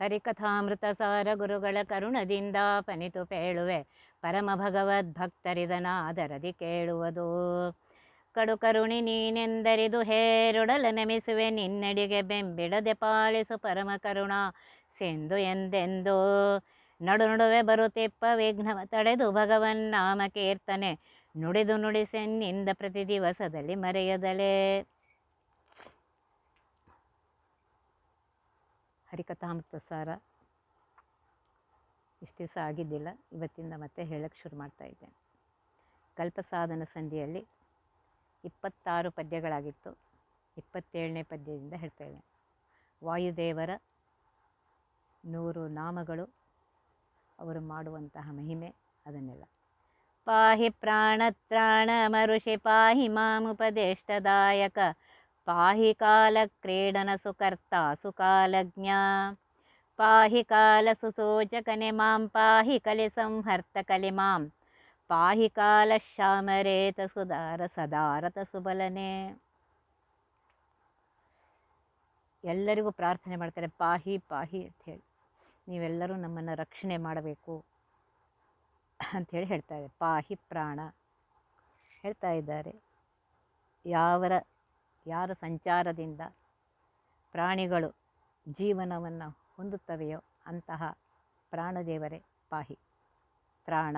ಹರಿಕಥಾಮೃತ ಸಾರ ಗುರುಗಳ ಕರುಣದಿಂದ ಪನಿತು ಪೇಳುವೆ. ಪರಮ ಭಗವದ್ ಭಗವದ್ಭಕ್ತರಿದನಾದರದಿ ಕೇಳುವುದು. ಕಡು ಕರುಣಿ ನೀನೆಂದರಿದು ಹೇರುಡಲ ನೆಮಿಸುವೆ. ನಿನ್ನಡಿಗೆ ಬೆಂಬಿಡದೆ ಪಾಲಿಸು ಪರಮ ಕರುಣ. ಸಿಂಧು ಎಂದೆಂದು ನಡು ನಡುವೆ ಬರುತ್ತಿಪ್ಪ ವಿಘ್ನ ತಡೆದು ಭಗವನ್ ನಾಮ ಕೀರ್ತನೆ. ನುಡಿದು ನುಡಿಸೆನ್ನಿಂದ ಪ್ರತಿ ದಿವಸದಲ್ಲಿ ಮರೆಯದಲೇ. ಹರಿಕಥಾಮೃತ ಸಾರ ಇಷ್ಟು ದಿವಸ ಆಗಿದ್ದಿಲ್ಲ, ಇವತ್ತಿಂದ ಮತ್ತೆ ಹೇಳಕ್ಕೆ ಶುರು ಮಾಡ್ತಾ ಇದ್ದೇನೆ ಕಲ್ಪಸಾಧನ ಸಂಧಿಯಲ್ಲಿ ಇಪ್ಪತ್ತಾರು ಪದ್ಯಗಳಾಗಿತ್ತು. ಇಪ್ಪತ್ತೇಳನೇ ಪದ್ಯದಿಂದ ಹೇಳ್ತಾ ಇದ್ದೇನೆ ವಾಯುದೇವರ ನೂರು ನಾಮಗಳು ಅವರು ಮಾಡುವಂತಹ ಮಹಿಮೆ ಅದನ್ನೆಲ್ಲ. ಪಾಹಿ ಪ್ರಾಣತ್ರಾಣ ಮರುಷಿ ಪಾಹಿ ಮಾಮುಪದೇಷ್ಟದಾಯಕ ಪಾಹಿ ಕಾಲ ಕ್ರೀಡನ ಸುಕರ್ತ ಸುಕಾಲಜ್ಞ ಪಾಹಿ ಕಾಲ ಸುಸೂಚಕನೆ ಮಾಂ ಪಾಹಿ ಕಲೆ ಸಂಹರ್ತ ಕಲಿ ಮಾಂ ಪಾಹಿ ಕಾಲ ಶ್ಯಾಮರೇತ ಸುಧಾರ ಸದಾರತ ಸುಬಲನೆ ಎಲ್ಲರಿಗೂ ಪ್ರಾರ್ಥನೆ ಮಾಡ್ತಾರೆ, ಪಾಹಿ ಪಾಹಿ ಅಂತ ಹೇಳಿ. ನೀವೆಲ್ಲರೂ ನಮ್ಮನ್ನು ರಕ್ಷಣೆ ಮಾಡಬೇಕು ಅಂಥೇಳಿ ಹೇಳ್ತಾರೆ ಪಾಹಿ ಪ್ರಾಣ. ಹೇಳ್ತಾ ಇದ್ದಾರೆ. ಯಾವರ ಯಾರ ಸಂಚಾರದಿಂದ ಪ್ರಾಣಿಗಳು ಜೀವನವನ್ನು ಹೊಂದುತ್ತವೆಯೋ ಅಂತಹ ಪ್ರಾಣದೇವರೇ ಪಾಹಿ. ತ್ರಾಣ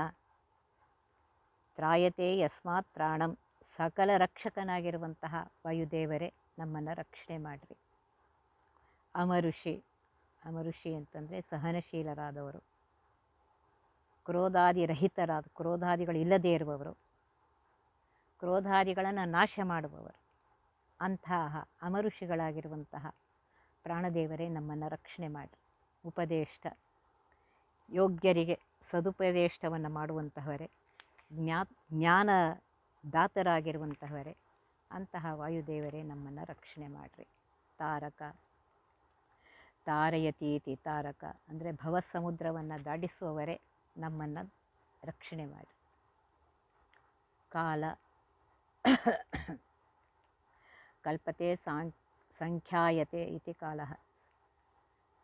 ತ್ರಾಯತೆ ಯಸ್ಮಾತ್ ತ್ರಾಣಂ ಸಕಲ ರಕ್ಷಕನಾಗಿರುವಂತಹ ವಾಯುದೇವರೇ ನಮ್ಮನ್ನು ರಕ್ಷಣೆ ಮಾಡಿರಿ. ಅಮರುಷಿ ಅಮರುಷಿ ಅಂತಂದರೆ ಸಹನಶೀಲರಾದವರು. ಕ್ರೋಧಾದಿ ರಹಿತರಾದ, ಕ್ರೋಧಾದಿಗಳು ಇಲ್ಲದೇ ಇರುವವರು. ಕ್ರೋಧಾದಿಗಳನ್ನು ನಾಶ ಮಾಡುವವರು. ಅಂತಹ ಅಮರುಷಿಗಳಾಗಿರುವಂತಹ ಪ್ರಾಣದೇವರೇ ನಮ್ಮನ್ನು ರಕ್ಷಣೆ ಮಾಡಿ, ಉಪದೇಷ್ಟ, ಯೋಗ್ಯರಿಗೆ ಸದುಪದೇಷ್ಟವನ್ನು ಮಾಡುವಂತಹವರೇ, ಜ್ಞಾ ಜ್ಞಾನ ದಾತರಾಗಿರುವಂತಹವರೇ ಅಂತಹ ವಾಯುದೇವರೇ ನಮ್ಮನ್ನು ರಕ್ಷಣೆ ಮಾಡಿರಿ. ತಾರಕ, ತಾರಯತೀತಿ ತಾರಕ ಅಂದರೆ ಭವಸಮುದ್ರವನ್ನು ದಾಟಿಸುವವರೇ ನಮ್ಮನ್ನು ರಕ್ಷಣೆ ಮಾಡಿ. ಕಾಲ ಕಲ್ಪತೆ ಸಾಂ, ಸಂಖ್ಯಾಯತೆ ಇತಿ ಕಾಲ.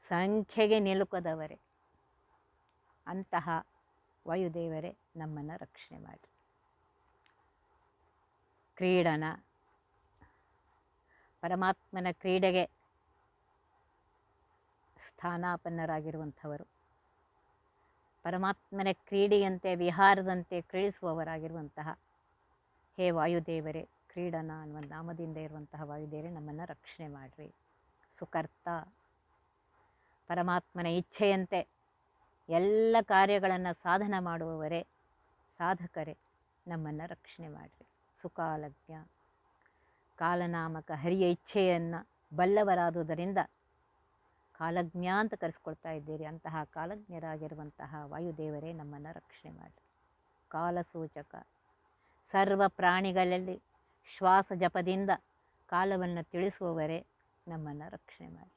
ಸಂಖ್ಯೆಗೆ ನಿಲುಕದವರೇ, ಅಂತಹ ವಾಯುದೇವರೇ ನಮ್ಮನ್ನು ರಕ್ಷಣೆ ಮಾಡಿ ಕ್ರೀಡನ, ಪರಮಾತ್ಮನ ಕ್ರೀಡೆಗೆ ಸ್ಥಾನಾಪನ್ನರಾಗಿರುವಂಥವರು, ಪರಮಾತ್ಮನ ಕ್ರೀಡೆಯಂತೆ, ವಿಹಾರದಂತೆ ಕ್ರೀಡಿಸುವವರಾಗಿರುವಂತಹ ಹೇ ವಾಯುದೇವರೇ ಕ್ರೀಡನ ಅನ್ನುವ ನಾಮದಿಂದ ಇರುವಂತಹ ವಾಯುದೇವರೇ ನಮ್ಮನ್ನು ರಕ್ಷಣೆ ಮಾಡಿರಿ. ಸುಕರ್ತ, ಪರಮಾತ್ಮನ ಇಚ್ಛೆಯಂತೆ ಎಲ್ಲ ಕಾರ್ಯಗಳನ್ನು ಸಾಧನ ಮಾಡುವವರೇ, ಸಾಧಕರೇ ನಮ್ಮನ್ನು ರಕ್ಷಣೆ ಮಾಡಿರಿ. ಸುಕಾಲಜ್ಞ, ಕಾಲನಾಮಕ ಹರಿಯ ಇಚ್ಛೆಯನ್ನು ಬಲ್ಲವರಾದುದರಿಂದ ಕಾಲಜ್ಞ ಅಂತ ಕರೆಸ್ಕೊಳ್ತಾ ಇದ್ದೀರಿ. ಅಂತಹ ಕಾಲಜ್ಞರಾಗಿರುವಂತಹ ವಾಯುದೇವರೇ ನಮ್ಮನ್ನು ರಕ್ಷಣೆ ಮಾಡಿರಿ. ಕಾಲಸೂಚಕ, ಸರ್ವ ಪ್ರಾಣಿಗಳಲ್ಲಿ ಶ್ವಾಸ ಜಪದಿಂದ ಕಾಲವನ್ನು ತಿಳಿಸುವವರೇ ನಮ್ಮನ್ನು ರಕ್ಷಣೆ ಮಾಡಿ.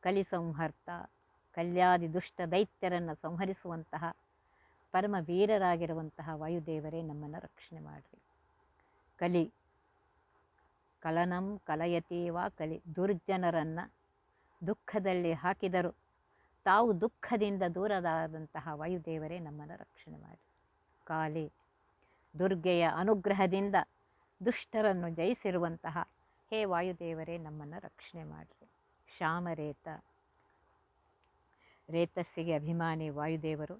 ಕಲಿ ಸಂಹರ್ತ, ಕಲ್ಯಾದಿ ದುಷ್ಟ ದೈತ್ಯರನ್ನು ಸಂಹರಿಸುವಂತಹ, ಪರಮ ವೀರರಾಗಿರುವಂತಹ ವಾಯುದೇವರೇ ನಮ್ಮನ್ನು ರಕ್ಷಣೆ ಮಾಡಿರಿ. ಕಲಿ, ಕಲನಂ ಕಲಯತೀವ ಕಲಿ ದುರ್ಜನರನ್ನು ದುಃಖದಲ್ಲಿ ಹಾಕಿದರು, ತಾವು ದುಃಖದಿಂದ ದೂರದಾದಂತಹ ವಾಯುದೇವರೇ ನಮ್ಮನ್ನು ರಕ್ಷಣೆ ಮಾಡಿ ಕಾಲಿ ದುರ್ಗೆಯ ಅನುಗ್ರಹದಿಂದ ದುಷ್ಟರನ್ನು ಜಯಿಸಿರುವಂತಹ ಹೇ ವಾಯುದೇವರೇ, ನಮ್ಮನ್ನು ರಕ್ಷಣೆ ಮಾಡಿರಿ. ಶ್ಯಾಮರೇತ, ರೇತಸ್ಸಿಗೆ ಅಭಿಮಾನಿ ವಾಯುದೇವರು,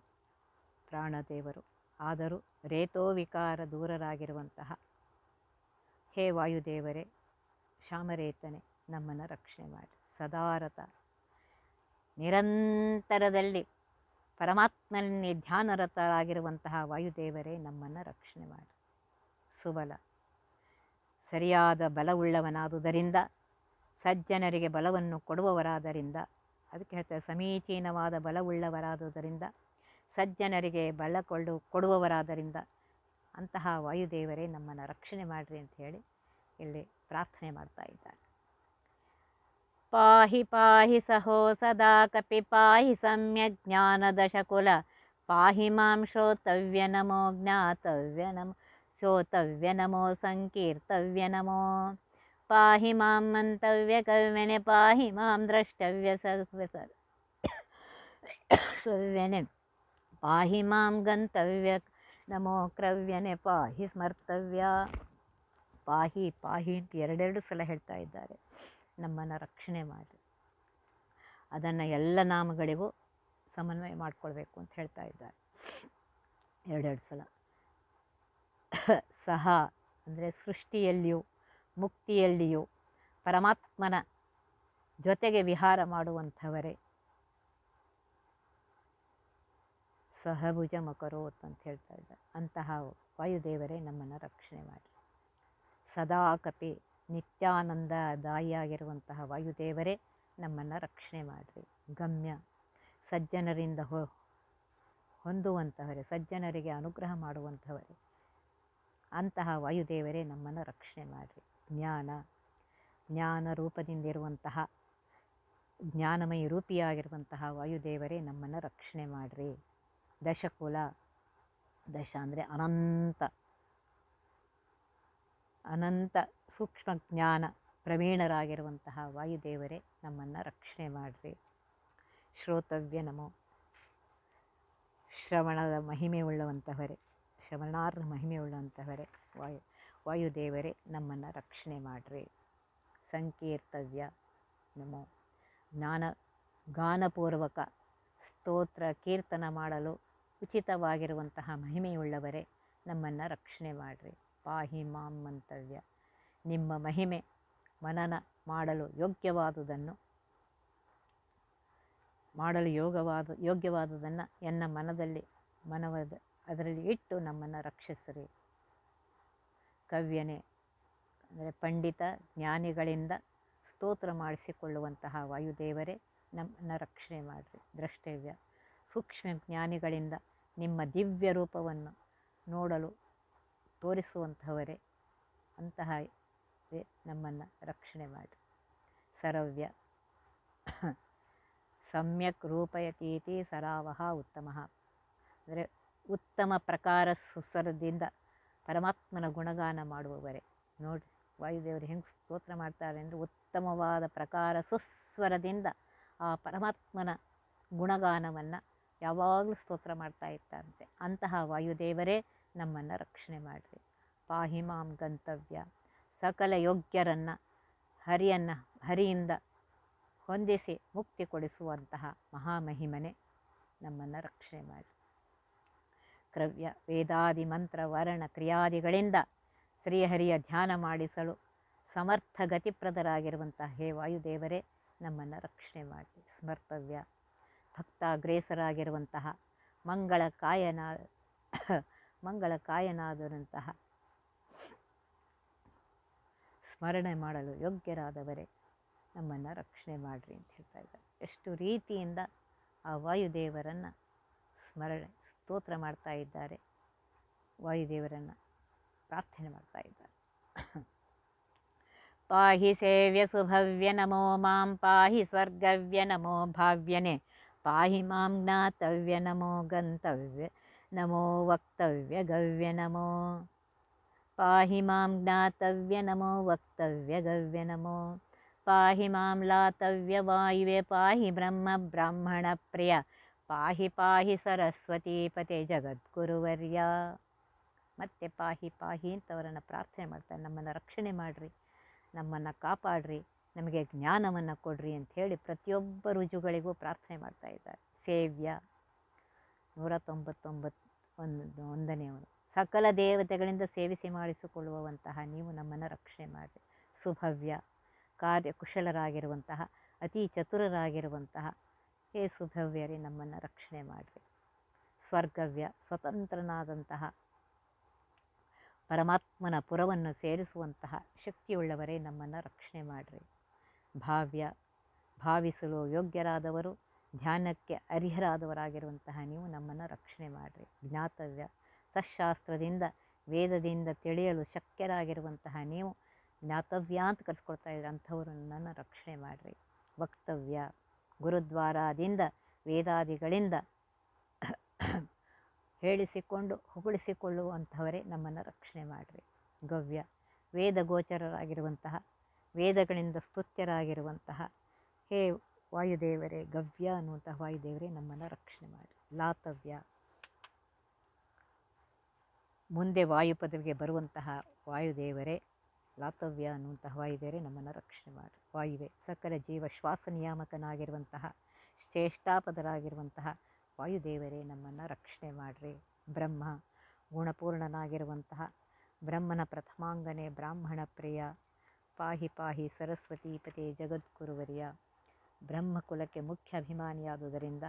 ಪ್ರಾಣದೇವರು, ಆದರೂ ರೇತೋ ವಿಕಾರ ದೂರರಾಗಿರುವಂತಹ ಹೇ ವಾಯುದೇವರೇ, ಶ್ಯಾಮರೇತನೇ, ನಮ್ಮನ್ನು ರಕ್ಷಣೆ ಮಾಡಿ ಸದಾರತ, ನಿರಂತರದಲ್ಲಿ ಪರಮಾತ್ಮನಲ್ಲಿ ಧ್ಯಾನರತರಾಗಿರುವಂತಹ ವಾಯುದೇವರೇ ನಮ್ಮನ್ನು ರಕ್ಷಣೆ ಮಾಡಿ. ಸುಬಲ. ಸರಿಯಾದ ಬಲವುಳ್ಳವನಾದುದರಿಂದ, ಸಜ್ಜನರಿಗೆ ಬಲವನ್ನು ಕೊಡುವವರಾದರಿಂದ, ಅದಕ್ಕೆ ಹೇಳ್ತಾರೆ ಸಮೀಚೀನವಾದ ಬಲವುಳ್ಳವರಾದುದರಿಂದ, ಸಜ್ಜನರಿಗೆ ಬಲ ಕೊಳ್ಳು, ಕೊಡುವವರಾದರಿಂದ ಅಂತಹ ವಾಯುದೇವರೇ ನಮ್ಮನ್ನು ರಕ್ಷಣೆ ಮಾಡಿರಿ ಅಂತ ಹೇಳಿ ಇಲ್ಲಿ ಪ್ರಾರ್ಥನೆ ಮಾಡ್ತಾ ಇದ್ದಾರೆ. ಪಾಹಿ ಪಾಹಿ ಸಹೋ ಸದಾ ಕಪಿ ಪಾಹಿ ಸಮ್ಯಕ್ ಜ್ಞಾನದಶಕುಲ ಪಾಹಿ ಮಾಂ ಶ್ರೋತವ್ಯ ನಮೋ ಜ್ಞಾತವ್ಯ ನಮೋ ಶ್ರೋತವ್ಯ ನಮೋ ಸಂಕೀರ್ತವ್ಯ ನಮೋ ಪಾಹಿ ಮಾಂ ಮಂತವ್ಯ ಕವ್ಯನೆ ಪಾಹಿ ಮಾಂ ದ್ರಷ್ಟವ್ಯ ಸರ್ ಸವ್ಯನೆ ಪಾಹಿ ಮಾಂ ಗಂತವ್ಯ ನಮೋ ಕ್ರವ್ಯನೆ ಪಾಹಿ ಸ್ಮರ್ತವ್ಯ ಪಾಹಿ ಪಾಹಿ ಅಂತ ಎರಡೆರಡು ಸಲ ಹೇಳ್ತಾ ಇದ್ದಾರೆ. ನಮ್ಮನ್ನು ರಕ್ಷಣೆ ಮಾಡಿ. ಅದನ್ನು ಎಲ್ಲ ನಾಮಗಳಿಗೂ ಸಮನ್ವಯ ಮಾಡಿಕೊಳ್ಬೇಕು ಅಂತ ಹೇಳ್ತಾ ಇದ್ದಾರೆ. ಎರಡೆರಡು ಸಲ. ಸಹ ಅಂದರೆ ಸೃಷ್ಟಿಯಲ್ಲಿಯೂ ಮುಕ್ತಿಯಲ್ಲಿಯೂ ಪರಮಾತ್ಮನ ಜೊತೆಗೆ ವಿಹಾರ ಮಾಡುವಂಥವರೇ ಸಹಭುಜ ಮಕರೋತ್ ಅಂತ ಹೇಳ್ತಾ ಇದ್ದಾರೆ. ಅಂತಹ ವಾಯುದೇವರೇ ನಮ್ಮನ್ನು ರಕ್ಷಣೆ ಮಾಡಿ. ಸದಾ ಕಪಿ ನಿತ್ಯಾನಂದದಾಯಿಯಾಗಿರುವಂತಹ ವಾಯುದೇವರೇ, ನಮ್ಮನ್ನು ರಕ್ಷಣೆ ಮಾಡಿರಿ. ಗಮ್ಯ. ಸಜ್ಜನರಿಂದ ಹೊ, ಹೊಂದುವಂತಹವರೇ, ಸಜ್ಜನರಿಗೆ ಅನುಗ್ರಹ ಮಾಡುವಂಥವರೇ ಅಂತಹ ವಾಯುದೇವರೇ, ನಮ್ಮನ್ನು ರಕ್ಷಣೆ ಮಾಡಿರಿ. ಜ್ಞಾನ. ಜ್ಞಾನ ರೂಪದಿಂದಿರುವಂತಹ, ಜ್ಞಾನಮಯ ರೂಪಿಯಾಗಿರುವಂತಹ ವಾಯುದೇವರೇ, ನಮ್ಮನ್ನು ರಕ್ಷಣೆ ಮಾಡಿರಿ. ದಶಕುಲ. ದಶ ಅಂದರೆ ಅನಂತ. ಅನಂತ ಸೂಕ್ಷ್ಮ ಜ್ಞಾನ ಪ್ರವೀಣರಾಗಿರುವಂತಹ ವಾಯುದೇವರೇ, ನಮ್ಮನ್ನು ರಕ್ಷಣೆ ಮಾಡಿರಿ. ಶ್ರೋತವ್ಯ ನಮೋ. ಶ್ರವಣದ ಮಹಿಮೆ ಉಳ್ಳವಂತಹವರೇ, ಶ್ರವಣಾರ್ಹ ಮಹಿಮೆ ಉಳ್ಳಂತಹವರೇ ವಾಯು, ವಾಯುದೇವರೇ, ನಮ್ಮನ್ನು ರಕ್ಷಣೆ ಮಾಡಿರಿ. ಸಂಕೀರ್ತವ್ಯ ನಮೋ. ಜ್ಞಾನ ಗಾನಪೂರ್ವಕ ಸ್ತೋತ್ರ, ಕೀರ್ತನ ಮಾಡಲು ಉಚಿತವಾಗಿರುವಂತಹ ಮಹಿಮೆಯುಳ್ಳವರೇ, ನಮ್ಮನ್ನು ರಕ್ಷಣೆ ಮಾಡಿರಿ. ಪಾಹಿ ಮಾಂ ಮಂತವ್ಯ. ನಿಮ್ಮ ಮಹಿಮೆ ಮನನ ಮಾಡಲು ಯೋಗ್ಯವಾದುದನ್ನು ಮಾಡಲು ಯೋಗವಾದ ಯೋಗ್ಯವಾದುದನ್ನು ಎನ್ನ ಮನದಲ್ಲಿ ಮನವದ ಅದರಲ್ಲಿ ಇಟ್ಟು ನಮ್ಮನ್ನು ರಕ್ಷಿಸ್ರಿ. ಕವ್ಯನೇ ಅಂದರೆ ಪಂಡಿತ ಜ್ಞಾನಿಗಳಿಂದ ಸ್ತೋತ್ರ ಮಾಡಿಸಿಕೊಳ್ಳುವಂತಹ ವಾಯುದೇವರೇ ನಮ್ಮನ್ನು ರಕ್ಷಣೆ ಮಾಡಿರಿ. ದ್ರಷ್ಟವ್ಯ ಸೂಕ್ಷ್ಮ ಜ್ಞಾನಿಗಳಿಂದ ನಿಮ್ಮ ದಿವ್ಯ ರೂಪವನ್ನು ನೋಡಲು ತೋರಿಸುವಂಥವರೇ ಅಂತಹ ನಮ್ಮನ್ನು ರಕ್ಷಣೆ ಮಾಡಿ. ಸರವ್ಯ ಸಮ್ಯಕ್ ರೂಪಯತೀತಿ ಸರಾವಹ ಉತ್ತಮ. ಅಂದರೆ ಉತ್ತಮ ಪ್ರಕಾರ ಸುಸರದಿಂದ ಪರಮಾತ್ಮನ ಗುಣಗಾನ ಮಾಡುವವರೇ. ನೋಡಿ ವಾಯುದೇವರು ಹೆಂಗೆ ಸ್ತೋತ್ರ ಮಾಡ್ತಾರೆ ಅಂದರೆ ಉತ್ತಮವಾದ ಪ್ರಕಾರ ಸುಸ್ವರದಿಂದ ಆ ಪರಮಾತ್ಮನ ಗುಣಗಾನವನ್ನು ಯಾವಾಗಲೂ ಸ್ತೋತ್ರ ಮಾಡ್ತಾ ಇರ್ತಾರಂತೆ. ಅಂತಹ ವಾಯುದೇವರೇ ನಮ್ಮನ್ನು ರಕ್ಷಣೆ ಮಾಡಿರಿ. ಪಾಹಿ ಮಾಂ ಗಂತವ್ಯ. ಸಕಲ ಯೋಗ್ಯರನ್ನು ಹರಿಯನ್ನು, ಹರಿಯಿಂದ ಹೊಂದಿಸಿ ಮುಕ್ತಿ ಕೊಡಿಸುವಂತಹ ಮಹಾಮಹಿಮನೆ ನಮ್ಮನ್ನು ರಕ್ಷಣೆ ಮಾಡಿ ಕ್ರವ್ಯ, ವೇದಾದಿ, ಮಂತ್ರ, ವರ್ಣ, ಕ್ರಿಯಾದಿಗಳಿಂದ ಶ್ರೀಹರಿಯ ಧ್ಯಾನ ಮಾಡಿಸಲು ಸಮರ್ಥ ಗತಿಪ್ರದರಾಗಿರುವಂತಹ ಹೇ ವಾಯುದೇವರೇ ನಮ್ಮನ್ನು ರಕ್ಷಣೆ ಮಾಡಿ ಸ್ಮರ್ತವ್ಯ. ಭಕ್ತಾಗ್ರೇಸರಾಗಿರುವಂತಹ ಮಂಗಳ ಕಾಯನ ಮಂಗಳ ಕಾಯನಾದಂತಹ ಸ್ಮರಣೆ ಮಾಡಲು ಯೋಗ್ಯರಾದವರೇ, ನಮ್ಮನ್ನು ರಕ್ಷಣೆ ಮಾಡಿರಿ ಅಂತ ಹೇಳ್ತಾ ಇದ್ದಾರೆ. ಎಷ್ಟು ರೀತಿಯಿಂದ ಆ ವಾಯುದೇವರನ್ನು ಸ್ಮರಣೆ, ಸ್ತೋತ್ರ ಮಾಡ್ತಾ ಇದ್ದಾರೆ, ವಾಯುದೇವರನ್ನು ಪ್ರಾರ್ಥನೆ ಮಾಡ್ತಾ ಇದ್ದಾರೆ. ಪಾಹಿ ಸೇವ್ಯ ಸುಭವ್ಯ ನಮೋ ಮಾಂ, ಪಾಹಿ ಸ್ವರ್ಗವ್ಯ ನಮೋ ಭಾವ್ಯನೆ, ಪಾಹಿ ಮಾಂ ಜ್ಞಾತವ್ಯ ನಮೋ ಗಂತವ್ಯ. ನಮೋ ವಕ್ತವ್ಯ ಗವ್ಯ ನಮೋ ಪಾಹಿ ಮಾಂ ಜ್ಞಾತವ್ಯ ನಮೋ ವಕ್ತವ್ಯ ಗವ್ಯ ನಮೋ ಪಾಹಿ ಮಾಂ ಲಾತವ್ಯ ವಾಯುವೆ ಪಾಹಿ ಬ್ರಹ್ಮ ಬ್ರಾಹ್ಮಣ ಪ್ರಿಯ ಪಾಹಿ ಪಾಹಿ ಸರಸ್ವತಿ ಪತೆ ಜಗದ್ಗುರುವರ್ಯ ಮತ್ತೆ ಪಾಹಿ ಪಾಹಿ ಅಂತ ಅವರನ್ನು ಪ್ರಾರ್ಥನೆ ಮಾಡ್ತಾರೆ ನಮ್ಮನ್ನು ರಕ್ಷಣೆ ಮಾಡಿರಿ, ನಮ್ಮನ್ನು ಕಾಪಾಡ್ರಿ, ನಮಗೆ ಜ್ಞಾನವನ್ನು ಕೊಡ್ರಿ ಅಂಥೇಳಿ ಪ್ರತಿಯೊಬ್ಬ ರುಜುಗಳಿಗೂ ಪ್ರಾರ್ಥನೆ ಮಾಡ್ತಾ ಇದ್ದಾರೆ. ಸೇವ್ಯ. ನೂರ ತೊಂಬತ್ತೊಂಬತ್ತು ಒಂದು ಒಂದನೆಯವನು ಸಕಲ ದೇವತೆಗಳಿಂದ ಸೇವಿಸಿ ಮಾಡಿಸಿಕೊಳ್ಳುವಂತಹ ನೀವು ನಮ್ಮನ್ನು ರಕ್ಷಣೆ ಮಾಡಿ. ಸುಭವ್ಯ ಕಾರ್ಯ ಕುಶಲರಾಗಿರುವಂತಹ ಅತಿ ಚತುರರಾಗಿರುವಂತಹ, ಹೇ ಸುಭವ್ಯರೇ, ನಮ್ಮನ್ನು ರಕ್ಷಣೆ ಮಾಡಿರಿ ಸ್ವರ್ಗವ್ಯ, ಸ್ವತಂತ್ರನಾದಂತಹ, ಪರಮಾತ್ಮನ ಪುರವನ್ನು ಸೇರಿಸುವಂತಹ ಶಕ್ತಿಯುಳ್ಳವರೇ, ನಮ್ಮನ್ನು ರಕ್ಷಣೆ ಮಾಡಿರಿ. ಭಾವ್ಯ, ಭಾವಿಸಲು ಯೋಗ್ಯರಾದವರು ಧ್ಯಾನಕ್ಕೆ ಅರಿಹರಾದವರಾಗಿರುವಂತಹ ನೀವು ನಮ್ಮನ್ನು ರಕ್ಷಣೆ ಮಾಡಿರಿ. ಜ್ಞಾತವ್ಯ, ಸಶಾಸ್ತ್ರದಿಂದ, ವೇದದಿಂದ ತಿಳಿಯಲು ಶಕ್ಯರಾಗಿರುವಂತಹ ನೀವು ಜ್ಞಾತವ್ಯ ಅಂತ ಕರೆಸ್ಕೊಳ್ತಾ ಇದ್ದೀರ ಅಂಥವರು ನನ್ನನ್ನು ರಕ್ಷಣೆ ಮಾಡಿರಿ. ವಕ್ತವ್ಯ, ಗುರುದ್ವಾರದಿಂದ, ವೇದಾದಿಗಳಿಂದ ಹೇಳಿಸಿಕೊಂಡು, ಹೊಗಳಿಸಿಕೊಳ್ಳುವಂಥವರೇ ನಮ್ಮನ್ನು ರಕ್ಷಣೆ ಮಾಡಿರಿ. ಗವ್ಯ ವೇದ ಗೋಚರರಾಗಿರುವಂತಹ ವೇದಗಳಿಂದ ಸ್ತುತ್ಯರಾಗಿರುವಂತಹ, ಹೇ ವಾಯುದೇವರೇ, ಗವ್ಯ ಅನ್ನುವಂತಹ ವಾಯುದೇವರೇ ನಮ್ಮನ್ನು ರಕ್ಷಣೆ ಮಾಡಿ. ಲಾತವ್ಯ. ಮುಂದೆ ವಾಯು ಪದವಿಗೆ ಬರುವಂತಹ ವಾಯುದೇವರೇ, ಲಾತವ್ಯ ಅನ್ನುವಂತಹ ವಾಯುದೇವರೇ ನಮ್ಮನ್ನು ರಕ್ಷಣೆ ಮಾಡಿ. ವಾಯುವೆ ಸಕಲ ಜೀವ ಶ್ವಾಸ ನಿಯಾಮಕನಾಗಿರುವಂತಹ, ಶ್ರೇಷ್ಠಾಪದರಾಗಿರುವಂತಹ ವಾಯುದೇವರೇ ನಮ್ಮನ್ನು ರಕ್ಷಣೆ ಮಾಡಿರಿ. ಬ್ರಹ್ಮ, ಗುಣಪೂರ್ಣನಾಗಿರುವಂತಹ, ಬ್ರಹ್ಮನ ಪ್ರಥಮಾಂಗನೆ ಬ್ರಾಹ್ಮಣ ಪ್ರಿಯ, ಪಾಹಿ ಪಾಹಿ ಸರಸ್ವತಿ ಪತಿ ಜಗದ್ಗುರುವರ್ಯ. ಬ್ರಹ್ಮಕುಲಕ್ಕೆ ಮುಖ್ಯ ಅಭಿಮಾನಿಯಾದುದರಿಂದ,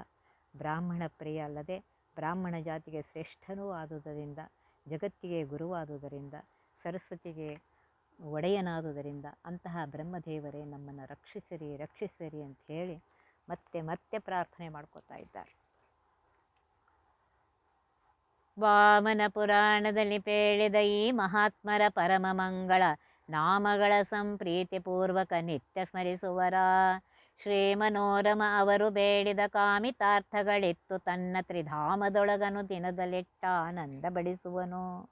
ಬ್ರಾಹ್ಮಣ ಪ್ರಿಯ ಅಲ್ಲದೆ ಬ್ರಾಹ್ಮಣ ಜಾತಿಗೆ ಶ್ರೇಷ್ಠನೂ ಆದುದರಿಂದ, ಜಗತ್ತಿಗೆ ಗುರುವಾದುದರಿಂದ, ಸರಸ್ವತಿಗೆ ಒಡೆಯನಾದುದರಿಂದ ಅಂತಹ ಬ್ರಹ್ಮದೇವರೇ ನಮ್ಮನ್ನು ರಕ್ಷಿಸಿರಿ ರಕ್ಷಿಸಿರಿ ಅಂತ ಹೇಳಿ ಮತ್ತೆ ಮತ್ತೆ ಪ್ರಾರ್ಥನೆ ಮಾಡ್ಕೋತಾ ಇದ್ದಾರೆ. ವಾಮನ ಪುರಾಣದಲ್ಲಿ ಪೇಳಿದ ಈ ಮಹಾತ್ಮರ ಪರಮ ಮಂಗಳ ನಾಮಗಳ ಸಂಪ್ರೀತಿಪೂರ್ವಕ ನಿತ್ಯ ಸ್ಮರಿಸುವರ? ಶ್ರೀ ಮನೋರಮ ಅವರು ಬೇಡಿದ ಕಾಮಿತಾರ್ಥಗಳಿತ್ತು. ತನ್ನ ತ್ರಿಧಾಮದೊಳಗನು ದಿನದಲ್ಲಿಟ್ಟ ಆನಂದ ಬಡಿಸುವನು.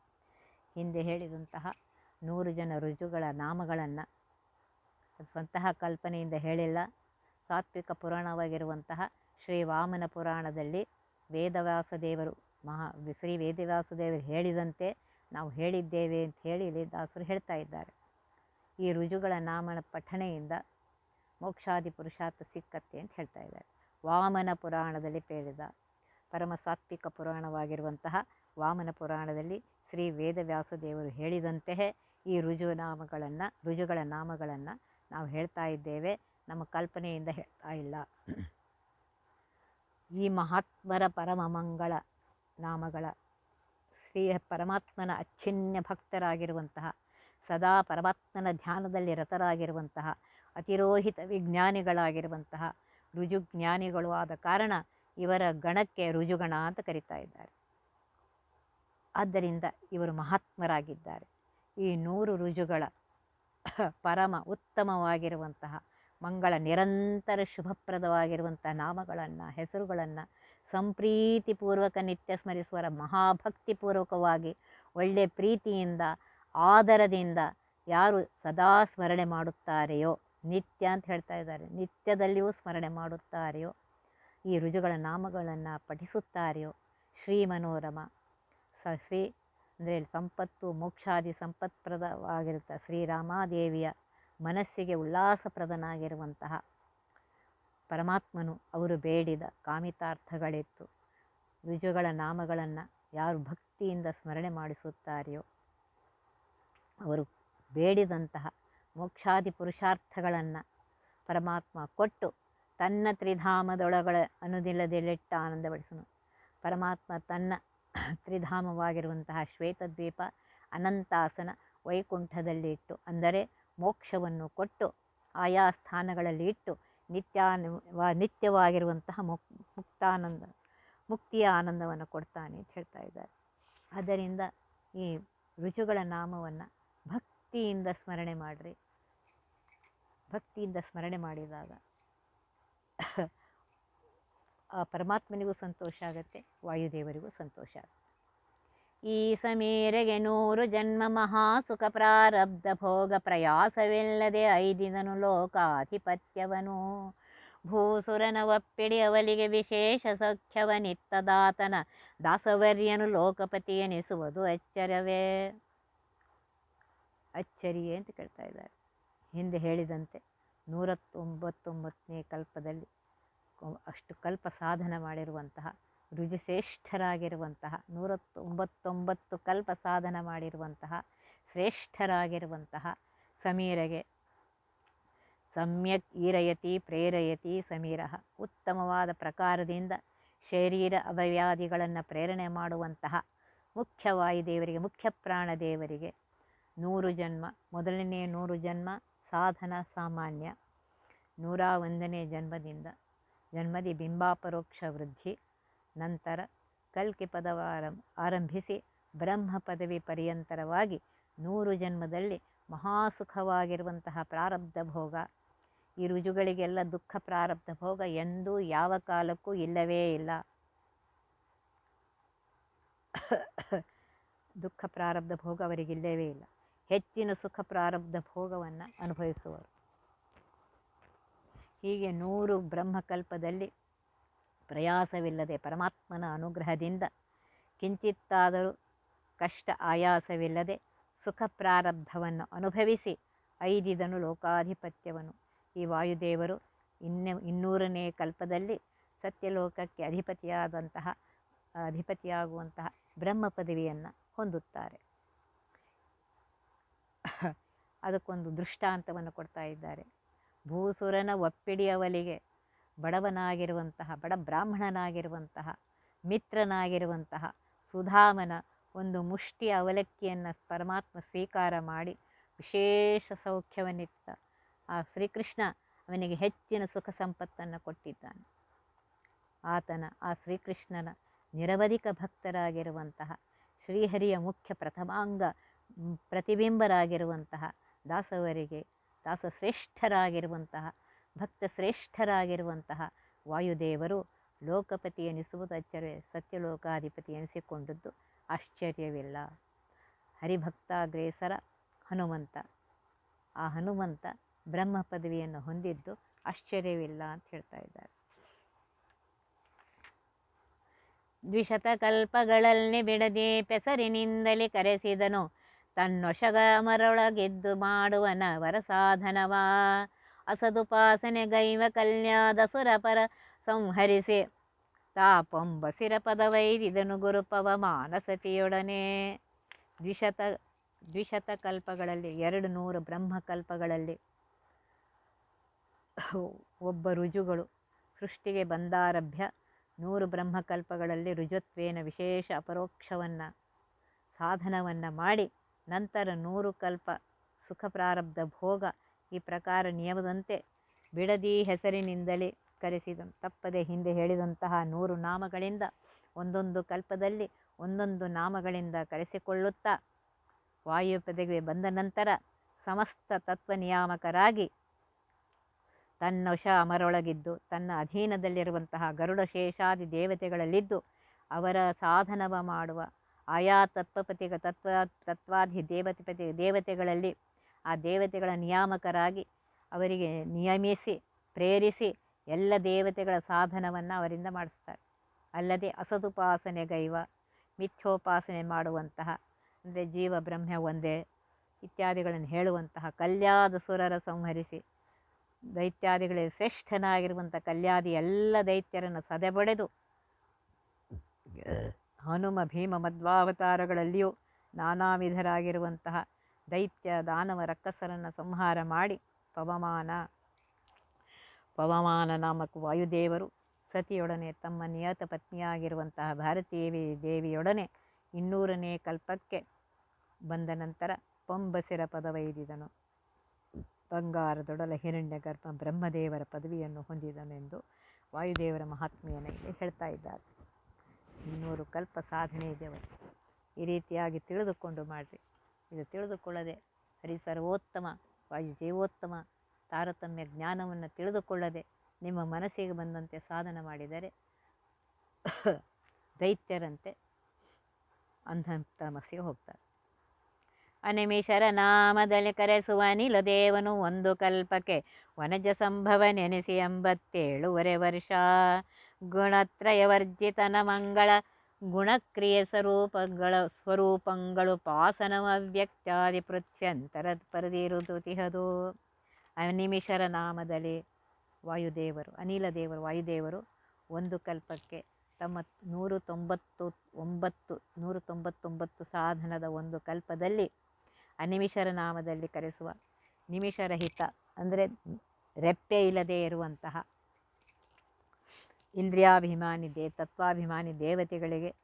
ಹಿಂದೆ ಹೇಳಿದಂತಹ ನೂರು ಜನ ರುಜುಗಳ ನಾಮಗಳನ್ನು ಸ್ವಂತಹ ಕಲ್ಪನೆಯಿಂದ ಹೇಳಿಲ್ಲ. ಸಾತ್ವಿಕ ಪುರಾಣವಾಗಿರುವಂತಹ ಶ್ರೀ ವಾಮನ ಪುರಾಣದಲ್ಲಿ ವೇದವ್ಯಾಸ ದೇವರು ಮಹಾ ಶ್ರೀ ವೇದವ್ಯಾಸ ದೇವರು ಹೇಳಿದಂತೆ ನಾವು ಹೇಳಿದ್ದೇವೆ ಅಂತ ಹೇಳಿ ದಾಸರು ಹೇಳ್ತಾ ಇದ್ದಾರೆ. ಈ ರುಜುಗಳ ನಾಮನ ಪಠಣೆಯಿಂದ ಮೋಕ್ಷಾದಿ ಪುರುಷಾರ್ಥ ಸಿಕ್ಕತ್ತೆ ಅಂತ ಹೇಳ್ತಾ ಇದ್ದಾರೆ. ವಾಮನ ಪುರಾಣದಲ್ಲಿ ಪೇಳಿದ ಪರಮ ಸಾತ್ವಿಕ ಪುರಾಣವಾಗಿರುವಂತಹ ವಾಮನ ಪುರಾಣದಲ್ಲಿ ಶ್ರೀ ವೇದವ್ಯಾಸ ದೇವರು ಹೇಳಿದಂತೆಯೇ ಈ ರುಜು ನಾಮಗಳನ್ನು, ರುಜುಗಳ ನಾಮಗಳನ್ನು ನಾವು ಹೇಳ್ತಾ ಇದ್ದೇವೆ. ನಮ್ಮ ಕಲ್ಪನೆಯಿಂದ ಹೇಳ್ತಾ ಇಲ್ಲ. ಈ ಮಹಾತ್ಮರ ಪರಮ ಮಂಗಳ ನಾಮಗಳ ಶ್ರೀ ಪರಮಾತ್ಮನ ಅಚ್ಛಿನ್ಯ ಭಕ್ತರಾಗಿರುವಂತಹ, ಸದಾ ಪರಮಾತ್ಮನ ಧ್ಯಾನದಲ್ಲಿ ರತರಾಗಿರುವಂತಹ ಅತಿರೋಹಿತ ವಿಜ್ಞಾನಿಗಳಾಗಿರುವಂತಹ ರುಜುಜ್ಞಾನಿಗಳು ಆದ ಕಾರಣ ಇವರ ಗಣಕ್ಕೆ ರುಜುಗಣ ಅಂತ ಕರೀತಾ ಇದ್ದಾರೆ. ಆದ್ದರಿಂದ ಇವರು ಮಹಾತ್ಮರಾಗಿದ್ದಾರೆ. ಈ ನೂರು ರುಜುಗಳ ಪರಮ ಉತ್ತಮವಾಗಿರುವಂತಹ ಮಂಗಳ ನಿರಂತರ ಶುಭಪ್ರದವಾಗಿರುವಂಥ ನಾಮಗಳನ್ನು, ಹೆಸರುಗಳನ್ನು ಸಂಪ್ರೀತಿಪೂರ್ವಕ ನಿತ್ಯ ಸ್ಮರಿಸುವರ ಮಹಾಭಕ್ತಿಪೂರ್ವಕವಾಗಿ ಒಳ್ಳೆಯ ಪ್ರೀತಿಯಿಂದ, ಆದರದಿಂದ ಯಾರು ಸದಾ ಸ್ಮರಣೆ ಮಾಡುತ್ತಾರೆಯೋ ನಿತ್ಯ ಅಂತ ಹೇಳ್ತಾ ಇದ್ದಾರೆ. ನಿತ್ಯದಲ್ಲಿಯೂ ಸ್ಮರಣೆ ಮಾಡುತ್ತಾರೆಯೋ? ಈ ರುಜುಗಳ ನಾಮಗಳನ್ನು ಪಠಿಸುತ್ತಾರೆಯೋ? ಶ್ರೀ ಮನೋರಮ. ಸ, ಶ್ರೀ ಅಂದರೆ ಸಂಪತ್ತು, ಮೋಕ್ಷಾದಿ ಸಂಪತ್ಪ್ರದವಾಗಿರುತ್ತ ಶ್ರೀರಾಮಾದೇವಿಯ ಮನಸ್ಸಿಗೆ ಉಲ್ಲಾಸಪ್ರದನಾಗಿರುವಂತಹ ಪರಮಾತ್ಮನು ಅವರು ಬೇಡಿದ ಕಾಮಿತಾರ್ಥಗಳಿತ್ತು. ರುಜುಗಳ ನಾಮಗಳನ್ನು ಯಾರು ಭಕ್ತಿಯಿಂದ ಸ್ಮರಣೆ ಮಾಡಿಸುತ್ತಾರೆಯೋ? ಅವರು ಬೇಡಿದಂತಹ ಮೋಕ್ಷಾದಿ ಪುರುಷಾರ್ಥಗಳನ್ನು ಪರಮಾತ್ಮ ಕೊಟ್ಟು ತನ್ನ ತ್ರಿಧಾಮದೊಳಗಳ ಅನುದಿಲ್ಲದೆಲ್ಲಿಟ್ಟ ಆನಂದಪಡಿಸನು. ಪರಮಾತ್ಮ ತನ್ನ ತ್ರಿಧಾಮವಾಗಿರುವಂತಹ ಶ್ವೇತದ್ವೀಪ ಅನಂತಾಸನ ವೈಕುಂಠದಲ್ಲಿ ಇಟ್ಟು ಅಂದರೆ ಮೋಕ್ಷವನ್ನು ಕೊಟ್ಟು, ಆಯಾ ಸ್ಥಾನಗಳಲ್ಲಿ ಇಟ್ಟು, ನಿತ್ಯಾನು ನಿತ್ಯವಾಗಿರುವಂತಹ ಮುಕ್ ಮುಕ್ತಾನಂದ, ಮುಕ್ತಿಯ ಆನಂದವನ್ನು ಕೊಡ್ತಾನೆ ಅಂತ ಹೇಳ್ತಾ ಇದ್ದಾರೆ. ಆದ್ದರಿಂದ ಈ ರುಚುಗಳ ನಾಮವನ್ನು ಭಕ್ತಿಯಿಂದ ಸ್ಮರಣೆ ಮಾಡಿರಿ. ಭಕ್ತಿಯಿಂದ ಸ್ಮರಣೆ ಮಾಡಿದಾಗ ಆ ಪರಮಾತ್ಮನಿಗೂ ಸಂತೋಷ ಆಗುತ್ತೆ, ವಾಯುದೇವರಿಗೂ ಸಂತೋಷ ಆಗುತ್ತೆ. ಈ ಸಮೀರೆಗೆ ನೂರು ಜನ್ಮ ಮಹಾ ಸುಖ ಪ್ರಾರಬ್ಧ ಭೋಗ ಪ್ರಯಾಸವಿಲ್ಲದೆ ಐದಿನನು ಲೋಕಾಧಿಪತ್ಯವನು. ಭೂಸುರನ ಒಪ್ಪಿಡಿ ಅವಲಿಗೆ ವಿಶೇಷ ಸೌಖ್ಯವನಿತ್ತದಾತನ ದಾಸವರ್ಯನು ಲೋಕಪತಿಯೆನಿಸುವುದು ಅಚ್ಚರವೇ. ಅಚ್ಚರಿಯೇ ಅಂತ ಕೇಳ್ತಾ ಇದ್ದಾರೆ. ಹಿಂದೆ ಹೇಳಿದಂತೆ ನೂರ ತೊಂಬತ್ತೊಂಬತ್ತನೇ ಕಲ್ಪದಲ್ಲಿ ಅಷ್ಟು ಕಲ್ಪ ಸಾಧನ ಮಾಡಿರುವಂತಹ, ರುಜಿಶ್ರೇಷ್ಠರಾಗಿರುವಂತಹ ನೂರ ತೊಂಬತ್ತೊಂಬತ್ತು ಕಲ್ಪ ಸಾಧನ ಮಾಡಿರುವಂತಹ, ಶ್ರೇಷ್ಠರಾಗಿರುವಂತಹ ಸಮೀರಗೆ ಸಮ್ಯಕ್ ಈರಯತಿ ಪ್ರೇರಯತಿ ಸಮೀರ ಉತ್ತಮವಾದ ಪ್ರಕಾರದಿಂದ ಶರೀರ ಅವಯಾದಿಗಳನ್ನು ಪ್ರೇರಣೆ ಮಾಡುವಂತಹ ಮುಖ್ಯ ವಾಯುದೇವರಿಗೆ ಮುಖ್ಯ ಪ್ರಾಣದೇವರಿಗೆ ನೂರು ಜನ್ಮ ಮೊದಲನೇ ನೂರು ಜನ್ಮ ಸಾಧನ ಸಾಮಾನ್ಯ. ನೂರ ಒಂದನೇ ಜನ್ಮದಿಂದ. ಜನ್ಮದಿ ಬಿಂಬಾಪರೋಕ್ಷ ವೃದ್ಧಿ. ನಂತರ ಕಲ್ಕಿ ಪದವ ಆರಂಭಿಸಿ ಬ್ರಹ್ಮ ಪದವಿ ಪರ್ಯಂತರವಾಗಿ ನೂರು ಜನ್ಮದಲ್ಲಿ ಮಹಾಸುಖವಾಗಿರುವಂತಹ ಪ್ರಾರಬ್ಧ ಭೋಗ. ಈ ರುಜುಗಳಿಗೆಲ್ಲ ದುಃಖ ಪ್ರಾರಬ್ಧ ಭೋಗ ಎಂದೂ ಯಾವ ಕಾಲಕ್ಕೂ ಇಲ್ಲವೇ ಇಲ್ಲ. ದುಃಖ ಪ್ರಾರಬ್ಧ ಭೋಗ ಅವರಿಗಿಲ್ಲವೇ ಇಲ್ಲ. ಹೆಚ್ಚಿನ ಸುಖ ಪ್ರಾರಬ್ಧ ಭೋಗವನ್ನು ಅನುಭವಿಸುವರು. ಹೀಗೆ ನೂರು ಬ್ರಹ್ಮಕಲ್ಪದಲ್ಲಿ ಪ್ರಯಾಸವಿಲ್ಲದೆ ಪರಮಾತ್ಮನ ಅನುಗ್ರಹದಿಂದ ಕಿಂಚಿತ್ತಾದರೂ ಕಷ್ಟ ಆಯಾಸವಿಲ್ಲದೆ ಸುಖ ಪ್ರಾರಬ್ಧವನ್ನು ಅನುಭವಿಸಿ ಐದಿದನು ಲೋಕಾಧಿಪತ್ಯವನ್ನು. ಈ ವಾಯುದೇವರು ಇನ್ನು ಇನ್ನೂರನೇ ಕಲ್ಪದಲ್ಲಿ ಸತ್ಯಲೋಕಕ್ಕೆ ಅಧಿಪತಿಯಾದಂತಹ, ಅಧಿಪತಿಯಾಗುವಂತಹ ಬ್ರಹ್ಮ ಪದವಿಯನ್ನು ಹೊಂದುತ್ತಾರೆ. ಅದಕ್ಕೊಂದು ದೃಷ್ಟಾಂತವನ್ನು ಕೊಡ್ತಾ ಇದ್ದಾರೆ. ಭೂಸುರನ ಒಪ್ಪಿಡಿಯವಲಿಗೆ ಬಡವನಾಗಿರುವಂತಹ, ಬಡ ಬ್ರಾಹ್ಮಣನಾಗಿರುವಂತಹ, ಮಿತ್ರನಾಗಿರುವಂತಹ ಸುಧಾಮನ ಒಂದು ಮುಷ್ಟಿ ಅವಲಕ್ಕಿಯನ್ನು ಪರಮಾತ್ಮ ಸ್ವೀಕಾರ ಮಾಡಿ ವಿಶೇಷ ಸೌಖ್ಯವನ್ನಿತ್ತ ಆ ಶ್ರೀಕೃಷ್ಣ ಅವನಿಗೆ ಹೆಚ್ಚಿನ ಸುಖ ಸಂಪತ್ತನ್ನು ಕೊಟ್ಟಿದ್ದಾನೆ. ಆತನ, ಆ ಶ್ರೀಕೃಷ್ಣನ ನಿರವಧಿಕ ಭಕ್ತರಾಗಿರುವಂತಹ ಶ್ರೀಹರಿಯ ಮುಖ್ಯ ಪ್ರಥಮಾಂಗ ಪ್ರತಿಬಿಂಬರಾಗಿರುವಂತಹ ದಾಸವರಿಗೆ ದಾಸ ಶ್ರೇಷ್ಠರಾಗಿರುವಂತಹ ಭಕ್ತ ಶ್ರೇಷ್ಠರಾಗಿರುವಂತಹ ವಾಯುದೇವರು ಲೋಕಪತಿ ಎನಿಸುವುದು ಅಚ್ಚರಿ, ಸತ್ಯಲೋಕಾಧಿಪತಿ ಎನಿಸಿಕೊಂಡದ್ದು ಆಶ್ಚರ್ಯವಿಲ್ಲ. ಹರಿಭಕ್ತಾಗ್ರೇಸರ ಹನುಮಂತ. ಆ ಹನುಮಂತ ಬ್ರಹ್ಮ ಪದವಿಯನ್ನು ಹೊಂದಿದ್ದು ಆಶ್ಚರ್ಯವಿಲ್ಲ ಅಂತ ಹೇಳ್ತಾ ಇದ್ದಾರೆ. ದ್ವಿಶತಕಲ್ಪಗಳಲ್ಲಿ ಬಿಡದೆ ಪೆಸರಿನಿಂದಲೇ ಕರೆಸಿದನು. ತನ್ನೊಷಗ ಮರೊಳಗೆದ್ದು ಮಾಡುವನ ವರ ಸಾಧನವಾ? ಅಸದುಪಾಸನೆ ಗೈವ ಕಲ್ಯಾದ ಸುರಪರ ಸಂಹರಿಸಿ. ತಾಪೊಂಬ ಸಿರಪದವೈದಿದನು ಗುರುಪವ ಮಾನಸತಿಯೊಡನೆ. ದ್ವಿಶತ ದ್ವಿಶತ ಕಲ್ಪಗಳಲ್ಲಿ, ಎರಡು ನೂರು ಬ್ರಹ್ಮಕಲ್ಪಗಳಲ್ಲಿ ಒಬ್ಬ ರುಜುಗಳು ಸೃಷ್ಟಿಗೆ ಬಂದಾರಭ್ಯ. ನೂರು ಬ್ರಹ್ಮಕಲ್ಪಗಳಲ್ಲಿ ರುಜುತ್ವೇನ ವಿಶೇಷ ಅಪರೋಕ್ಷವನ್ನು ಸಾಧನವನ್ನು ಮಾಡಿ ನಂತರ ನೂರು ಕಲ್ಪ ಸುಖ ಪ್ರಾರಬ್ಧ ಭೋಗ ಈ ಪ್ರಕಾರ ನಿಯಮದಂತೆ ಬಿಡದಿ ಹೆಸರಿನಿಂದಲೇ ಕರೆಸಿದ ತಪ್ಪದೆ ಹಿಂದೆ ಹೇಳಿದಂತಹ ನೂರು ನಾಮಗಳಿಂದ ಒಂದೊಂದು ಕಲ್ಪದಲ್ಲಿ ಒಂದೊಂದು ನಾಮಗಳಿಂದ ಕರೆಸಿಕೊಳ್ಳುತ್ತಾ ವಾಯುಪದೆಗೆ ಬಂದ ನಂತರ ಸಮಸ್ತ ತತ್ವ ನಿಯಾಮಕರಾಗಿ ತನ್ನ ವಶ ಅಮರೊಳಗಿದ್ದು ತನ್ನ ಅಧೀನದಲ್ಲಿರುವಂತಹ ಗರುಡ ಶೇಷಾದಿ ದೇವತೆಗಳಲ್ಲಿದ್ದು ಅವರ ಸಾಧನವ ಮಾಡುವ ಆಯಾ ತತ್ವಪತಿಗ ತತ್ವ, ತತ್ವಾಧಿ ದೇವತೆಪತಿ, ದೇವತೆಗಳಲ್ಲಿ ಆ ದೇವತೆಗಳ ನಿಯಾಮಕರಾಗಿ ಅವರಿಗೆ ನಿಯಮಿಸಿ, ಪ್ರೇರಿಸಿ ಎಲ್ಲ ದೇವತೆಗಳ ಸಾಧನವನ್ನು ಅವರಿಂದ ಮಾಡಿಸ್ತಾರೆ. ಅಲ್ಲದೆ ಅಸದುಪಾಸನೆಗೈವ ಮಿಥ್ಯೋಪಾಸನೆ ಮಾಡುವಂತಹ, ಅಂದರೆ ಜೀವ ಬ್ರಹ್ಮ ಒಂದೇ ಇತ್ಯಾದಿಗಳನ್ನು ಹೇಳುವಂತಹ ಕಲ್ಯಾದ ಸುರರ ಸಂಹರಿಸಿ ದೈತ್ಯಾದಿಗಳಿಗೆ ಶ್ರೇಷ್ಠನಾಗಿರುವಂಥ ಕಲ್ಯಾದಿ ಎಲ್ಲ ದೈತ್ಯರನ್ನು ಸದೆಬಡೆದು ಹನುಮ ಭೀಮ ಮಧ್ವಾವತಾರಗಳಲ್ಲಿಯೂ ನಾನಾ ವಿಧರಾಗಿರುವಂತಹ ದೈತ್ಯ ದಾನವ ರಕ್ಕಸರನ್ನು ಸಂಹಾರ ಮಾಡಿ ಪವಮಾನ ಪವಮಾನ ನಾಮಕ ವಾಯುದೇವರು ಸತಿಯೊಡನೆ ತಮ್ಮ ನಿಯತ ಪತ್ನಿಯಾಗಿರುವಂತಹ ಭಾರತೀಯ ದೇವಿಯೊಡನೆ ಇನ್ನೂರನೇ ಕಲ್ಪಕ್ಕೆ ಬಂದ ನಂತರ ಪೊಂಬಸಿರ ಪದವೈದಿದನು. ಬಂಗಾರದೊಡಲ ಹಿರಣ್ಯ ಗರ್ಭ ಬ್ರಹ್ಮದೇವರ ಪದವಿಯನ್ನು ಹೊಂದಿದನೆಂದು ವಾಯುದೇವರ ಮಹಾತ್ಮೆಯನ್ನು ಇಲ್ಲಿ ಹೇಳ್ತಾ ಇದ್ದಾರೆ. ಇನ್ನೂರು ಕಲ್ಪ ಸಾಧನೆ ಇದೆ ಅವರಿಗೆ ಈ ರೀತಿಯಾಗಿ ತಿಳಿದುಕೊಂಡು ಮಾಡಿರಿ. ಇದು ತಿಳಿದುಕೊಳ್ಳದೆ ಹರಿ ಸರ್ವೋತ್ತಮ ವಾಯು ಜೀವೋತ್ತಮ ತಾರತಮ್ಯ ಜ್ಞಾನವನ್ನು ತಿಳಿದುಕೊಳ್ಳದೆ ನಿಮ್ಮ ಮನಸ್ಸಿಗೆ ಬಂದಂತೆ ಸಾಧನ ಮಾಡಿದರೆ ದೈತ್ಯರಂತೆ ಅಂಧತಮಸ್ಸಿಗೆ ಹೋಗ್ತಾರೆ. ಅನಿಮಿಷರ ನಾಮದಲ್ಲಿ ಕರೆಸುವ ನಿಲದೇವನು ಒಂದು ಕಲ್ಪಕ್ಕೆ ವನಜ ಸಂಭವ ನೆನೆಸಿ ಎಂಬತ್ತೇಳುವರೆ ವರ್ಷ. ಗುಣತ್ರಯವರ್ಜಿತನ ಮಂಗಳ ಗುಣಕ್ರಿಯೆ ಸ್ವರೂಪಗಳ ಸ್ವರೂಪಗಳು ಪಾಸನಮವ್ಯಕ್ತಾದಿ ಪೃಥ್ಯಂತರ ಪರದಿರುತಿಹದು ಅನಿಮಿಷರ ನಾಮದಲ್ಲಿ ವಾಯುದೇವರು, ಅನಿಲ ದೇವರು, ವಾಯುದೇವರು ಒಂದು ಕಲ್ಪಕ್ಕೆ ತಮ್ಮ ನೂರು ತೊಂಬತ್ತು ಒಂಬತ್ತು ನೂರು ತೊಂಬತ್ತೊಂಬತ್ತು ಸಾಧನದ ಒಂದು ಕಲ್ಪದಲ್ಲಿ ಅನಿಮಿಷರ ನಾಮದಲ್ಲಿ ಕರೆಸುವ ನಿಮಿಷರಹಿತ ಅಂದರೆ ರೆಪ್ಪೆ ಇಲ್ಲದೆ ಇರುವಂತಹ ಇಂದ್ರಿಯಾಭಿಮಾನಿ ದೇ, ತತ್ವಾಭಿಮಾನಿ ದೇವತೆಗಳಿಗೆ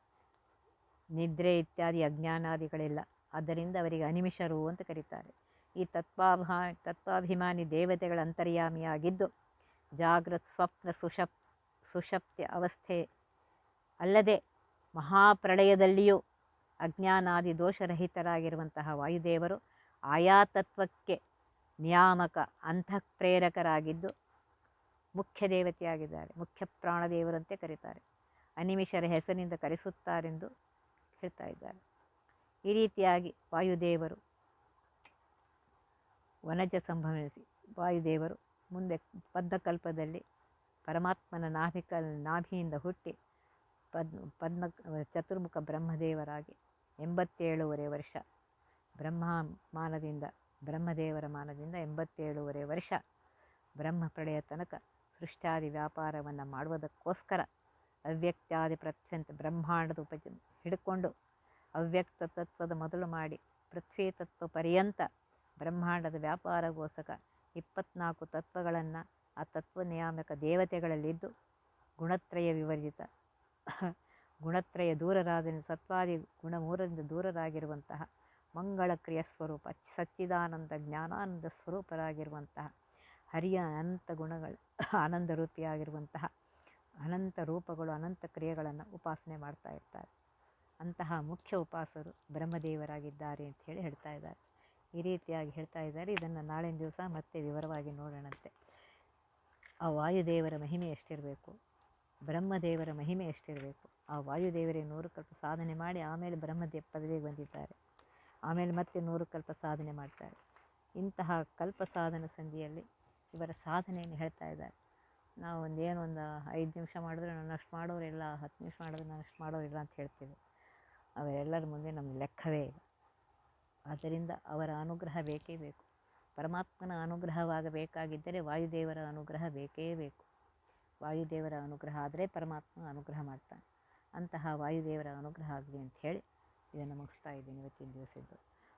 ನಿದ್ರೆ ಇತ್ಯಾದಿ ಅಜ್ಞಾನಾದಿಗಳಿಲ್ಲ. ಆದ್ದರಿಂದ ಅವರಿಗೆ ಅನಿಮಿಷರು ಅಂತ ಕರೀತಾರೆ. ಈ ತತ್ವಾಭಾ, ತತ್ವಾಭಿಮಾನಿ ದೇವತೆಗಳ ಅಂತರ್ಯಾಮಿಯಾಗಿದ್ದು ಜಾಗೃತ್ ಸ್ವಪ್ನ ಸುಷಪ್ ಸುಷಪ್ತಿ ಅವಸ್ಥೆ ಅಲ್ಲದೆ ಮಹಾಪ್ರಳಯದಲ್ಲಿಯೂ ಅಜ್ಞಾನಾದಿ ದೋಷರಹಿತರಾಗಿರುವಂತಹ ವಾಯುದೇವರು ಆಯಾ ತತ್ವಕ್ಕೆ ನಿಯಾಮಕ, ಅಂತಃಪ್ರೇರಕರಾಗಿದ್ದು ಮುಖ್ಯ ದೇವತೆಯಾಗಿದ್ದಾರೆ. ಮುಖ್ಯ ಪ್ರಾಣದೇವರಂತೆ ಕರೀತಾರೆ. ಅನಿಮಿಷರ ಹೆಸರಿನಿಂದ ಕರೆಸುತ್ತಾರೆಂದು ಹೇಳ್ತಾ ಇದ್ದಾರೆ. ಈ ರೀತಿಯಾಗಿ ವಾಯುದೇವರು ವನಜ ಸಂಭವಿಸಿ ವಾಯುದೇವರು ಮುಂದೆ ಪದ್ಮಕಲ್ಪದಲ್ಲಿ ಪರಮಾತ್ಮನ ನಾಭಿಕ ನಾಭಿಯಿಂದ ಹುಟ್ಟಿ ಪದ್ಮ ಪದ್ಮ ಚತುರ್ಮುಖ ಬ್ರಹ್ಮದೇವರಾಗಿ ಎಂಬತ್ತೇಳೂವರೆ ವರ್ಷ ಬ್ರಹ್ಮ ಮಾನದಿಂದ ಬ್ರಹ್ಮದೇವರ ಮಾನದಿಂದ ಎಂಬತ್ತೇಳುವರೆ ವರ್ಷ ಬ್ರಹ್ಮ ಪ್ರಳಯ ತನಕ ಸೃಷ್ಟ್ಯಾದಿ ವ್ಯಾಪಾರವನ್ನು ಮಾಡುವುದಕ್ಕೋಸ್ಕರ ಅವ್ಯಕ್ತಾದಿ ಪ್ರತ್ಯಂತ ಬ್ರಹ್ಮಾಂಡದ ಉಪಜ, ಹಿಡ್ಕೊಂಡು ಅವ್ಯಕ್ತ ತತ್ವದ ಮೊದಲು ಮಾಡಿ ಪೃಥ್ವಿ ತತ್ವ ಪರ್ಯಂತ ಬ್ರಹ್ಮಾಂಡದ ವ್ಯಾಪಾರಗೋಸ್ಕರ ಇಪ್ಪತ್ನಾಲ್ಕು ತತ್ವಗಳನ್ನು ಆ ತತ್ವ ನಿಯಾಮಕ ದೇವತೆಗಳಲ್ಲಿದ್ದು ಗುಣತ್ರಯ ವಿವರ್ಜಿತ. ಗುಣತ್ರಯ ದೂರರಾದ ಸತ್ವಾದಿ ಗುಣ ಮೂರರಿಂದ ದೂರರಾಗಿರುವಂತಹ ಮಂಗಳ ಕ್ರಿಯ ಸ್ವರೂಪ ಸಚ್ಚಿದಾನಂದ ಜ್ಞಾನಾನಂದ ಸ್ವರೂಪರಾಗಿರುವಂತಹ ಹರಿಯ ಅನಂತ ಗುಣಗಳು, ಆನಂದ ರೂಪಿಯಾಗಿರುವಂತಹ ಅನಂತ ರೂಪಗಳು, ಅನಂತ ಕ್ರಿಯೆಗಳನ್ನು ಉಪಾಸನೆ ಮಾಡ್ತಾ ಇರ್ತಾರೆ. ಅಂತಹ ಮುಖ್ಯ ಉಪಾಸರು ಬ್ರಹ್ಮದೇವರಾಗಿದ್ದಾರೆ ಅಂತ ಹೇಳಿ ಹೇಳ್ತಾ ಇದ್ದಾರೆ. ಈ ರೀತಿಯಾಗಿ ಹೇಳ್ತಾ ಇದ್ದಾರೆ. ಇದನ್ನು ನಾಳಿನ ದಿವಸ ಮತ್ತೆ ವಿವರವಾಗಿ ನೋಡೋಣಂತೆ. ಆ ವಾಯುದೇವರ ಮಹಿಮೆ ಎಷ್ಟಿರಬೇಕು? ಬ್ರಹ್ಮದೇವರ ಮಹಿಮೆ ಎಷ್ಟಿರಬೇಕು? ಆ ವಾಯುದೇವರೇ ನೂರು ಕಲ್ಪ ಸಾಧನೆ ಮಾಡಿ ಆಮೇಲೆ ಬ್ರಹ್ಮದೇವ ಪದವಿಗೆ ಬಂದಿದ್ದಾರೆ. ಆಮೇಲೆ ಮತ್ತೆ ನೂರು ಕಲ್ಪ ಸಾಧನೆ ಮಾಡ್ತಾರೆ. ಇಂತಹ ಕಲ್ಪ ಸಾಧನ ಸಂಧಿಯಲ್ಲಿ ಇವರ ಸಾಧನೆಯನ್ನು ಹೇಳ್ತಾ ಇದ್ದಾರೆ. ನಾವು ಒಂದು ಏನು ಒಂದು ಐದು ನಿಮಿಷ ಮಾಡಿದ್ರೆ ನನ್ನಷ್ಟು ಮಾಡೋರಿಲ್ಲ ಹತ್ತು ನಿಮಿಷ ಮಾಡಿದ್ರೆ ನಾನು ಅಷ್ಟು ಮಾಡೋರಿಲ್ಲ ಅಂತ ಹೇಳ್ತೀವಿ. ಅವರೆಲ್ಲರ ಮುಂದೆ ನಮ್ಮ ಲೆಕ್ಕವೇ ಇಲ್ಲ. ಆದ್ದರಿಂದ ಅವರ ಅನುಗ್ರಹ ಬೇಕೇ ಬೇಕು. ಪರಮಾತ್ಮನ ಅನುಗ್ರಹವಾಗಬೇಕಾಗಿದ್ದರೆ ವಾಯುದೇವರ ಅನುಗ್ರಹ ಬೇಕೇ ಬೇಕು. ವಾಯುದೇವರ ಅನುಗ್ರಹ ಆದರೆ ಪರಮಾತ್ಮ ಅನುಗ್ರಹ ಮಾಡ್ತಾನೆ. ಅಂತಹ ವಾಯುದೇವರ ಅನುಗ್ರಹ ಆಗಲಿ ಅಂತ ಹೇಳಿ ಇದನ್ನು ಮುಗಿಸ್ತಾ ಇದ್ದೀನಿ ಇವತ್ತಿನ ದಿವಸದ್ದು.